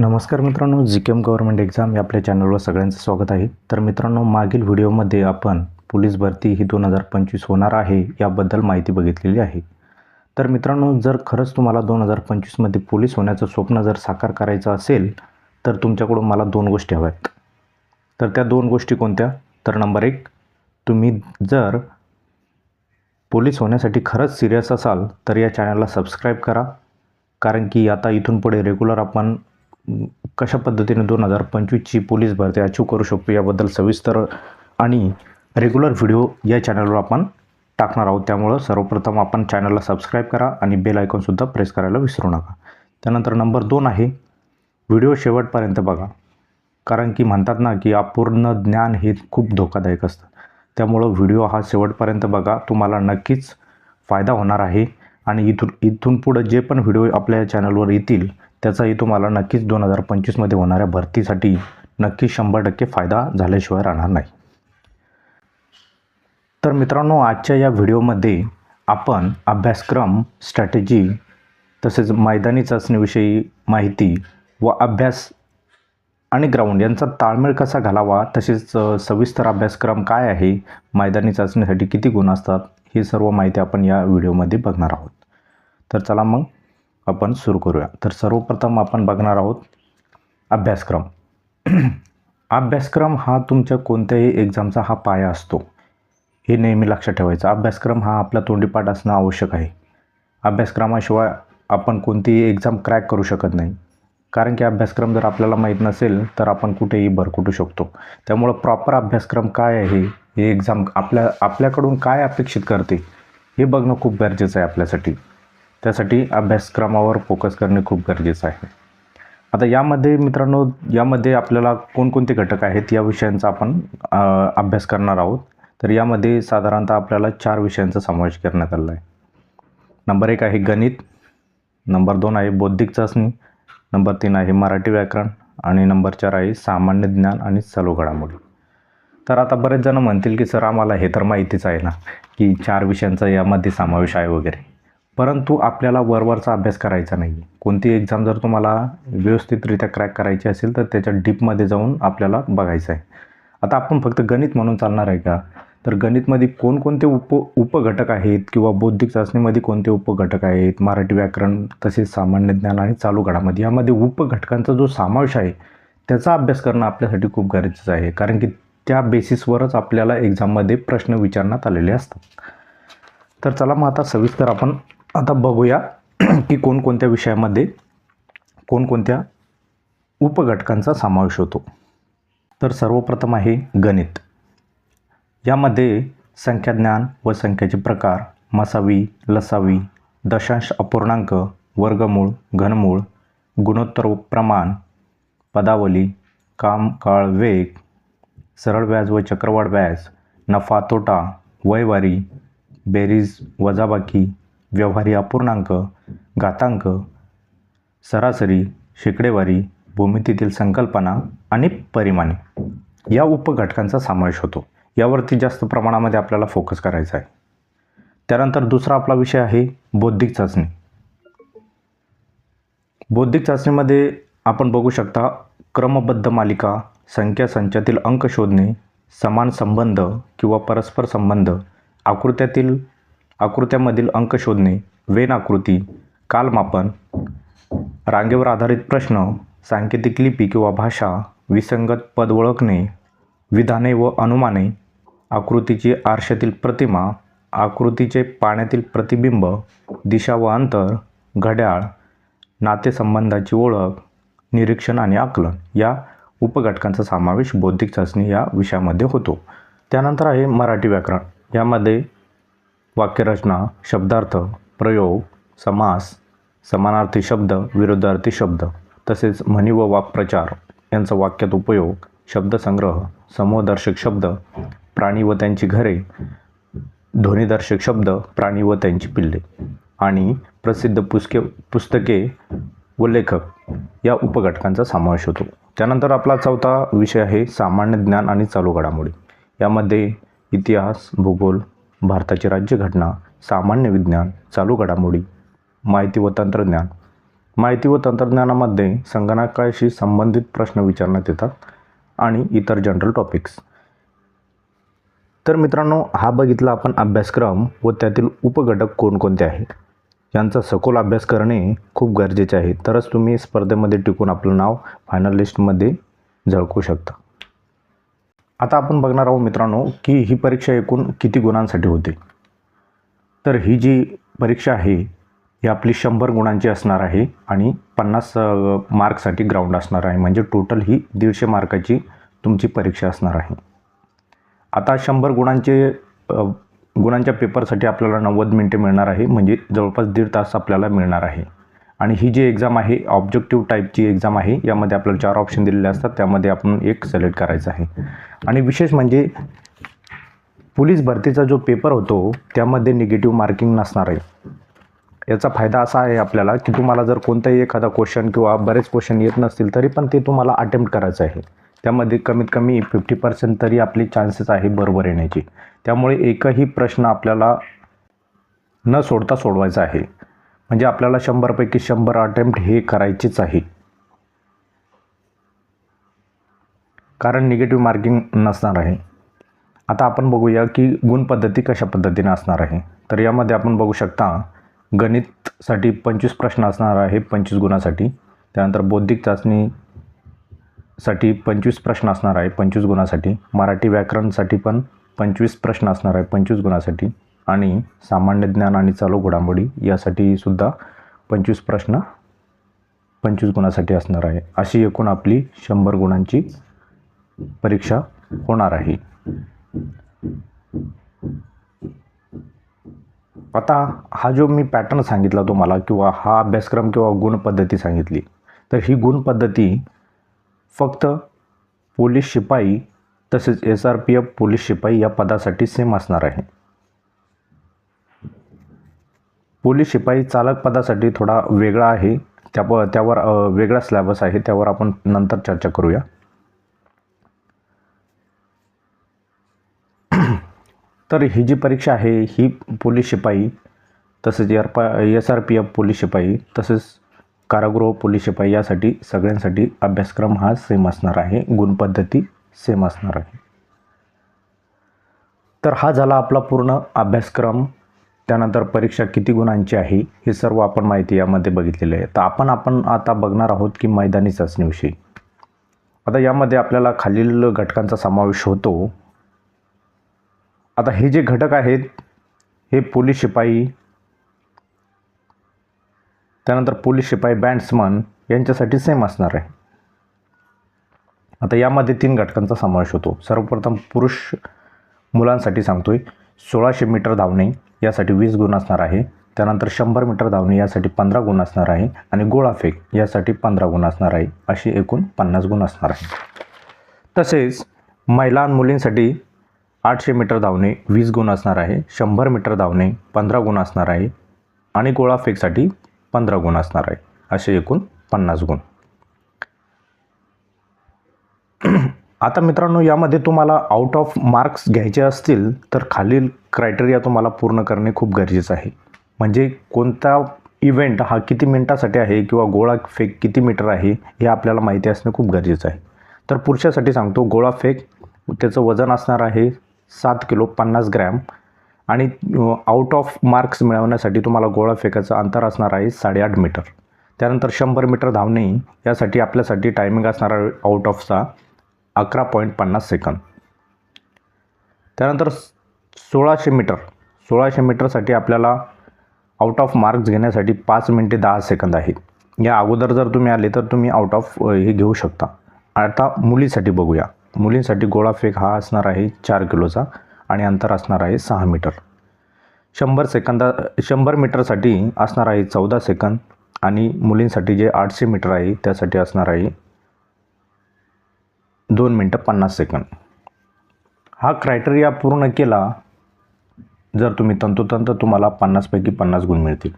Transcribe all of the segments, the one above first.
नमस्कार मित्रांनो जी केम government exam या आपल्या चॅनलवर सगळ्यांचं स्वागत आहे. तर मित्रांनो मागील व्हिडिओमध्ये आपण पोलीस भरती ही दोन हजार पंचवीस होणार आहे याबद्दल माहिती बघितलेली आहे. तर मित्रांनो जर खरंच तुम्हाला दोन हजार पंचवीसमध्ये पोलीस होण्याचं स्वप्न जर साकार करायचं असेल तर तुमच्याकडून मला दोन गोष्टी हव्या आहेत. तर त्या दोन गोष्टी कोणत्या? तर नंबर एक तुम्ही जर पोलीस होण्यासाठी खरंच सिरियस असाल तर या चॅनलला सबस्क्राईब करा. कारण की आता इथून पुढे रेग्युलर आपण कशा पद्धतीने दोन हजार पंचवीसची पोलीस भरती अचीव करू शकतो याबद्दल सविस्तर आणि रेग्युलर व्हिडिओ या चॅनलवर आपण टाकणार आहोत. त्यामुळं सर्वप्रथम आपण चॅनलला सबस्क्राईब करा आणि बेल आयकॉनसुद्धा प्रेस करायला विसरू नका. त्यानंतर नंबर दोन आहे व्हिडिओ शेवटपर्यंत बघा. कारण की म्हणतात ना की अपूर्ण ज्ञान हे खूप धोकादायक असतं. त्यामुळं व्हिडिओ हा शेवटपर्यंत बघा. तुम्हाला नक्कीच फायदा होणार आहे. आणि इथून इथून पुढं जे पण व्हिडिओ आपल्या चॅनलवर येतील त्याचाही तुम्हाला नक्कीच दोन हजार पंचवीसमध्ये होणाऱ्या भरतीसाठी नक्की शंभर टक्के फायदा झाल्याशिवाय राहणार नाही. तर मित्रांनो आजच्या या व्हिडिओमध्ये आपण अभ्यासक्रम स्ट्रॅटेजी तसेच मैदानी चाचणीविषयी माहिती व अभ्यास आणि ग्राउंड यांचा ताळमेळ कसा घालावा तसेच सविस्तर अभ्यासक्रम काय आहे मैदानी चाचणीसाठी किती गुण असतात ही सर्व माहिती आपण या व्हिडिओमध्ये बघणार आहोत. तर चला मग आपण सुरू करूया. तर सर्वप्रथम आपण बघणार आहोत अभ्यासक्रम. अभ्यासक्रम हा तुमच्या कोणत्याही एक्झामचा हा पाया असतो. हे नेहमी लक्षात ठेवायचं. अभ्यासक्रम हा आपला तोंडीपाठ असणं आवश्यक आहे. अभ्यासक्रमाशिवाय आपण कोणतीही एक्झाम क्रॅक करू शकत नाही. कारण की अभ्यासक्रम जर आपल्याला माहीत नसेल तर आपण कुठेही भरकुटू शकतो. त्यामुळं प्रॉपर अभ्यासक्रम काय आहे? हे एक्झाम आपल्या आपल्याकडून काय अपेक्षित करते? हे बघणं खूप गरजेचं आहे आपल्यासाठी. त्यासाठी अभ्यासक्रमावर फोकस करणे खूप गरजेचं आहे. आता यामध्ये मित्रांनो यामध्ये आपल्याला कोणकोणते घटक आहेत या विषयांचा आपण अभ्यास करणार आहोत. तर यामध्ये साधारणतः आपल्याला चार विषयांचा समावेश करण्यात आला आहे. नंबर एक आहे गणित नंबर दोन आहे बौद्धिक चाचणी नंबर तीन आहे मराठी व्याकरण आणि नंबर चार आहे सामान्य ज्ञान आणि चालू घडामोडी. तर आता बरेच जण म्हणतील की सर आम्हाला हे तर माहितीच आहे ना की चार विषयांचा यामध्ये समावेश आहे वगैरे. परंतु आपल्याला वरवरचा अभ्यास करायचा नाही आहे कोणती एक्झाम जर तुम्हाला व्यवस्थितरित्या क्रॅक करायची असेल तर त्याच्या डीपमध्ये जाऊन आपल्याला बघायचं आहे. आता आपण फक्त गणित म्हणून चालणार आहे का? तर गणितमध्ये कोणकोणते उप उपघटक आहेत किंवा बौद्धिक चाचणीमध्ये कोणते उपघटक आहेत? मराठी व्याकरण तसेच सामान्य ज्ञान आणि चालू घडामध्ये यामध्ये उपघटकांचा जो समावेश आहे त्याचा अभ्यास करणं आपल्यासाठी खूप गरजेचं आहे. कारण की त्या बेसिसवरच आपल्याला एक्झाममध्ये प्रश्न विचारण्यात आलेले असतात. तर चला मग आता सविस्तर आपण आता बघूया की कोणकोणत्या विषयामध्ये कोणकोणत्या उपघटकांचा समावेश होतो. तर सर्वप्रथम आहे गणित. यामध्ये संख्याज्ञान व संख्येचे प्रकार मसावी लसावी दशांश अपूर्णांक वर्गमूळ घनमूळ गुणोत्तर प्रमाण पदावली काम काळ वेग सरळ व्याज व चक्रवाढ व्याज नफा तोटा वयवारी बेरीज वजाबाकी व्यवहारी अपूर्णांक घातांक सरासरी शेकडेवारी भूमितीतील संकल्पना आणि परिमाणे. या उपघटकांचा समावेश होतो. यावरती जास्त प्रमाणामध्ये आपल्याला फोकस करायचा आहे. त्यानंतर दुसरा आपला विषय आहे बौद्धिक चाचणी. बौद्धिक चाचणीमध्ये आपण बघू शकता क्रमबद्ध मालिका संख्या संचातील अंक शोधणे समान संबंध किंवा परस्पर संबंध आकृत्यातील आकृत्यामधील अंक शोधणे वेन आकृती कालमापन रांगेवर आधारित प्रश्न सांकेतिक लिपी किंवा भाषा विसंगत पद ओळखणे विधाने व अनुमाने आकृतीची आरशातील प्रतिमा आकृतीचे पाण्यातील प्रतिबिंब दिशा व अंतर घड्याळ नातेसंबंधाची ओळख निरीक्षण आणि आकलन या उपघटकांचा समावेश बौद्धिक चाचणी या विषयामध्ये होतो. त्यानंतर आहे मराठी व्याकरण. यामध्ये वाक्यरचना शब्दार्थ प्रयोग समास समानार्थी शब्द विरुद्धार्थी शब्द तसेच म्हणी व वाक्प्रचार यांचा वाक्यात उपयोग शब्दसंग्रह समूहदर्शक शब्द प्राणी व त्यांची घरे ध्वनिदर्शक शब्द प्राणी व त्यांची पिल्ले आणि प्रसिद्ध पुस्तके पुस्तके व लेखक या उपघटकांचा समावेश होतो. त्यानंतर आपला चौथा विषय आहे सामान्य ज्ञान आणि चालू घडामोडी. यामध्ये इतिहास भूगोल भारताची राज्यघटना सामान्य विज्ञान चालू घडामोडी माहिती व तंत्रज्ञान. माहिती व तंत्रज्ञानामध्ये संगणकाशी संबंधित प्रश्न विचारण्यात येतात आणि इतर जनरल टॉपिक्स तर मित्रांनो हा बघितला आपण अभ्यासक्रम व त्यातील उपघटक कोणकोणते आहेत? यांचा सखोल अभ्यास करणे खूप गरजेचे आहे. तरच तुम्ही स्पर्धेमध्ये टिकून आपलं नाव फायनल लिस्टमध्ये झळकू शकता. आता आपण बघणार आहोत मित्रांनो की ही परीक्षा एकूण किती गुणांसाठी होते? तर ही जी परीक्षा आहे ही आपली शंभर गुणांची असणार आहे आणि पन्नास मार्कसाठी ग्राउंड असणार आहे. म्हणजे टोटल ही दीडशे मार्काची तुमची परीक्षा असणार आहे. आता शंभर गुणांचे गुणांच्या पेपरसाठी आपल्याला नव्वद मिनटे मिळणार आहे. म्हणजे जवळपास दीड तास आपल्याला मिळणार आहे. आणि ही जी एक्झाम आहे ऑब्जेक्टिव्ह टाईपची एक्झाम आहे यामध्ये आपल्याला चार ऑप्शन दिलेले असतात. त्यामध्ये आपण एक सिलेक्ट करायचं आहे. आणि विशेष म्हणजे पोलीस भरतीचा जो पेपर होतो त्यामध्ये निगेटिव्ह मार्किंग नसणार आहे. याचा फायदा असा आहे आपल्याला की तुम्हाला जर कोणताही एखादा क्वेश्चन किंवा बरेच क्वेश्चन येत नसतील तरी पण ते तुम्हाला अटेम्प्ट करायचं आहे. त्यामध्ये कमीत कमी फिफ्टी पर्सेंट तरी आपली चान्सेस आहे बरोबर येण्याची. त्यामुळे एकही प्रश्न आपल्याला न सोडता सोडवायचा आहे. म्हणजे आपल्याला शंभरपैकी शंभर अटेम्प्ट हे करायचेच आहे. कारण निगेटिव्ह मार्किंग नसणार आहे. आता आपण बघूया की गुणपद्धती कशा पद्धतीने असणार आहे. तर यामध्ये आपण बघू शकता गणितसाठी पंचवीस प्रश्न असणार आहे पंचवीस गुणासाठी. त्यानंतर बौद्धिक चाचणीसाठी पंचवीस प्रश्न असणार आहे पंचवीस गुणासाठी. मराठी व्याकरणसाठी पण पंचवीस प्रश्न असणार आहे पंचवीस गुणासाठी. आणि सामान्य ज्ञान आणि चालू घडामोडी यासाठी सुद्धा पंचवीस प्रश्न पंचवीस गुणासाठी असणार आहे. अशी एकूण आपली शंभर गुणांची परीक्षा होणार आहे. आता हा जो मी पॅटर्न सांगितला तुम्हाला किंवा हा अभ्यासक्रम किंवा गुणपद्धती सांगितली तर ही गुणपद्धती फक्त पोलीस शिपाई तसेच S R P F police शिपाई या पदासाठी सेम असणार आहे. पोलीस शिपाई चालक पदासाठी थोडा वेगळा आहे. त्या प त्यावर वेगळा स्लॅबस आहे. त्यावर आपण नंतर चर्चा करूया. तर ही जी परीक्षा आहे ही पोलीस शिपाई तसेच एर पा S R P F police शिपाई तसेच कारागृह पोलीस शिपाई यासाठी सगळ्यांसाठी अभ्यासक्रम हा सेम असणार आहे. गुणपद्धती सेम असणार आहे. तर हा झाला आपला पूर्ण अभ्यासक्रम. त्यानंतर परीक्षा किती गुणांची आहे हे सर्व आपण माहिती यामध्ये बघितलेली आहे. तर आपण आपण आता बघणार आहोत की मैदानी चाचणीविषयी. आता यामध्ये आपल्याला खालील घटकांचा समावेश होतो. आता हे जे घटक आहेत हे पोलीस शिपाई त्यानंतर पोलीस शिपाई बँड्समन यांच्यासाठी सेम असणार आहे. आता यामध्ये तीन घटकांचा समावेश होतो. सर्वप्रथम पुरुष मुलांसाठी सांगतोय. सोळाशे मीटर धावणे यासाठी वीस गुण असणार आहे. त्यानंतर शंभर मीटर धावणे यासाठी पंधरा गुण असणार आहे. आणि गोळाफेक यासाठी पंधरा गुण असणार आहे. अशी एकूण पन्नास गुण असणार आहे. तसेच महिला आणि मुलींसाठी आठशे मीटर धावणे वीस गुण असणार आहे. शंभर मीटर धावणे पंधरा गुण असणार आहे. आणि गोळाफेकसाठी पंधरा गुण असणार आहे. असे एकूण पन्नास गुण. आता मित्रांनो यामध्ये तुम्हाला आउट ऑफ मार्क्स घ्यायचे असतील तर खालील क्रायटेरिया तुम्हाला पूर्ण करणे खूप गरजेचं आहे. म्हणजे कोणता इव्हेंट हा किती मिनटासाठी आहे किंवा गोळा फेक किती मीटर आहे हे आपल्याला माहिती असणे खूप गरजेचं आहे. तर पुरुषासाठी सांगतो गोळा फेक त्याचं वजन असणार आहे सात किलो पन्नास ग्रॅम आणि आउट ऑफ मार्क्स मिळवण्यासाठी तुम्हाला गोळा फेकाचं अंतर असणार आहे साडेआठ मीटर त्यानंतर शंभर मीटर धावणे यासाठी आपल्यासाठी टायमिंग असणार आहे आउट ऑफचा अकरा पॉईंट पन्नास सेकंद. त्यानंतर सोळाशे मीटर सोळाशे मीटरसाठी आपल्याला आउट ऑफ मार्क्स घेण्यासाठी पाच मिनटे दहा सेकंद आहेत. या अगोदर जर तुम्ही आले तर तुम्ही आउट ऑफ हे घेऊ शकता. आता मुलीसाठी बघूया. मुलींसाठी गोळाफेक हा असणार आहे चार किलोचा आणि अंतर असणार आहे सहा मीटर. शंभर सेकंदा शंभर मीटरसाठी असणार आहे चौदा सेकंद आणि मुलींसाठी जे आठशे मीटर आहे त्यासाठी असणार आहे दोन मिनटं पन्नास सेकंद. हा क्रायटेरिया पूर्ण केला जर तुम्ही तंतोतंत तुम्हाला पन्नासपैकी पन्नास गुण मिळतील.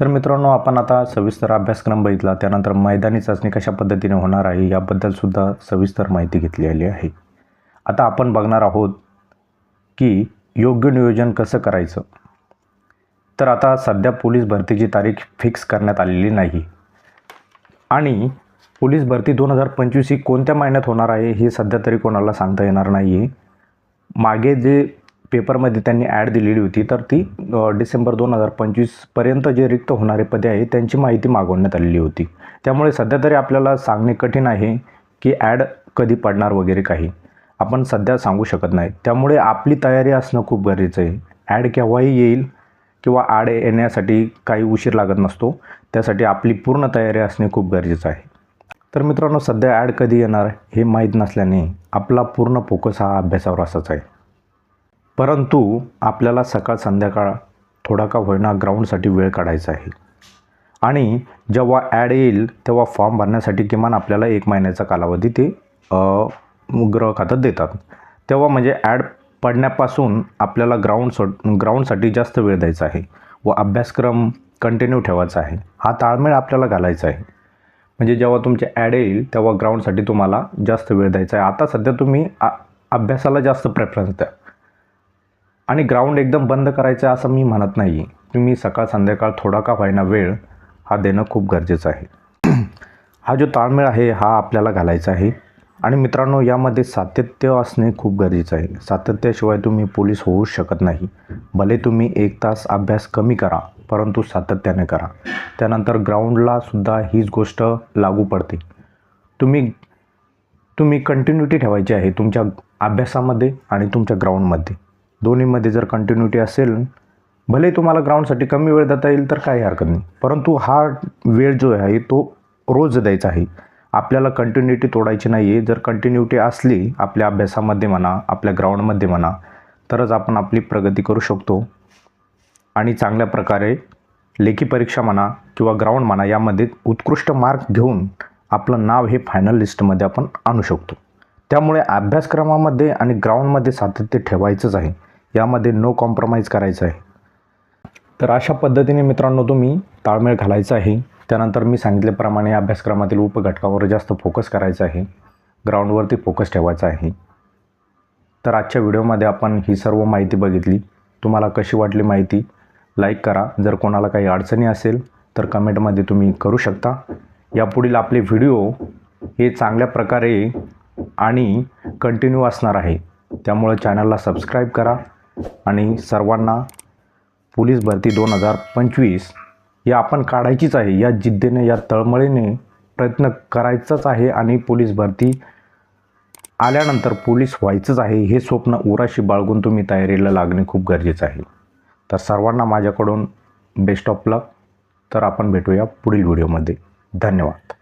तर मित्रांनो आपण आता सविस्तर अभ्यासक्रम बघितला. त्यानंतर मैदानी चाचणी कशा पद्धतीने होणार आहे याबद्दलसुद्धा सविस्तर माहिती घेतली आली आहे. आता आपण बघणार आहोत की योग्य नियोजन कसं करायचं. तर आता सध्या पोलीस भरतीची तारीख फिक्स करण्यात आलेली नाही. आणि पोलीस भरती दोन हजार पंचवीस ही कोणत्या महिन्यात होणार आहे हे सध्या तरी कोणाला सांगता येणार नाही आहे मागे जे पेपरमध्ये त्यांनी ॲड दिलेली होती तर ती डिसेंबर दोन हजार पंचवीसपर्यंत जे रिक्त होणारे पदे आहे त्यांची माहिती मागवण्यात आलेली होती. त्यामुळे सध्या तरी आपल्याला सांगणे कठीण आहे की ॲड कधी पडणार वगैरे काही आपण सध्या सांगू शकत नाही. त्यामुळे आपली तयारी असणं खूप गरजेचं आहे. ॲड केव्हाही येईल किंवा ॲड येण्यासाठी काही उशीर लागत नसतो त्यासाठी आपली पूर्ण तयारी असणे खूप गरजेचं आहे. तर मित्रांनो सध्या ॲड कधी येणार हे माहीत नसल्याने आपला पूर्ण फोकस हा अभ्यासावर असाच आहे. परंतु आपल्याला सकाळ संध्याकाळ थोडा का होईना ग्राउंडसाठी वेळ काढायचा आहे. आणि जेव्हा ॲड येईल तेव्हा फॉर्म भरण्यासाठी किमान आपल्याला एक महिन्याचा कालावधी ते ग्रह खात्यात देतात. तेव्हा म्हणजे ॲड पडण्यापासून आपल्याला ग्राउंड सो ग्राउंडसाठी जास्त वेळ द्यायचा आहे व अभ्यासक्रम कंटिन्यू ठेवायचा आहे. हा ताळमेळ आपल्याला घालायचा आहे. म्हणजे जेव्हा तुमचे ॲड येईल तेव्हा ग्राउंडसाठी तुम्हाला जास्त वेळ द्यायचा आहे. आता सध्या तुम्ही आ अभ्यासाला जास्त प्रेफरन्स द्या. आणि ग्राउंड एकदम बंद करायचं असं मी म्हणत नाही तुम्ही सकाळ संध्याकाळ थोडा का व्हायना वेळ हा देणं खूप गरजेचं आहे. हा जो ताळमेळ आहे हा आपल्याला घालायचा आहे. आणि मित्रांनो यामध्ये सातत्य असणे खूप गरजेचं आहे. सातत्याशिवाय तुम्ही पोलीस होऊ शकत नाही. भले तुम्ही एक तास अभ्यास कमी करा. परंतु सातत्याने करा. त्यानंतर ग्राउंडला सुद्धा हीच गोष्ट लागू पडते. तुम्ही तुम्ही कंटिन्युटी ठेवायची आहे तुमच्या अभ्यासामध्ये आणि तुमच्या ग्राउंडमध्ये दोन्हीमध्ये जर कंटिन्युटी असेल भले तुम्हाला ग्राउंडसाठी कमी वेळ देता येईल तर काही हरकत नाही. परंतु हा वेळ जो आहे तो रोज द्यायचा आहे. आपल्याला कंटिन्युटी तोडायची नाही आहे जर कंटिन्युटी असली आपल्या अभ्यासामध्ये म्हणा आपल्या ग्राउंडमध्ये म्हणा तरच आपण आपली प्रगती करू शकतो. आणि चांगल्या प्रकारे लेखी परीक्षा म्हणा किंवा ग्राउंड म्हणा यामध्ये उत्कृष्ट मार्क घेऊन आपलं नाव हे फायनल लिस्टमध्ये आपण आणू शकतो. त्यामुळे अभ्यासक्रमामध्ये आणि ग्राउंडमध्ये सातत्य ठेवायचंच आहे. यामध्ये नो कॉम्प्रोमाइज करायचं आहे. तर अशा पद्धतीने मित्रांनो तुम्ही ताळमेळ घालायचा आहे. त्यानंतर मी सांगितल्याप्रमाणे अभ्यासक्रमातील उपघटकावर जास्त फोकस करायचा आहे. ग्राउंडवरती फोकस ठेवायचा आहे. तर आजच्या व्हिडिओमध्ये आपण ही सर्व माहिती बघितली. तुम्हाला कशी वाटली माहिती? लाईक करा. जर कोणाला काही अडचणी असेल तर कमेंटमध्ये तुम्ही करू शकता. यापुढील आपले व्हिडिओ हे चांगल्या प्रकारे आणि कंटिन्यू असणार आहे. त्यामुळे चॅनलला सबस्क्राईब करा आणि सर्वांना पोलीस भरती दोन हजार पंचवीस या आपण काढायचीच आहे. या जिद्दीने या तळमळीने प्रयत्न करायचाच आहे आणि पोलीस भरती आल्यानंतर पोलीस व्हायचंच आहे हे स्वप्न उराशी बाळगून तुम्ही तयारीला लागणे खूप गरजेचं आहे. तर सर्वांना माझ्याकडून बेस्ट ऑफ लक तर आपण भेटूया पुढील व्हिडिओमध्ये धन्यवाद.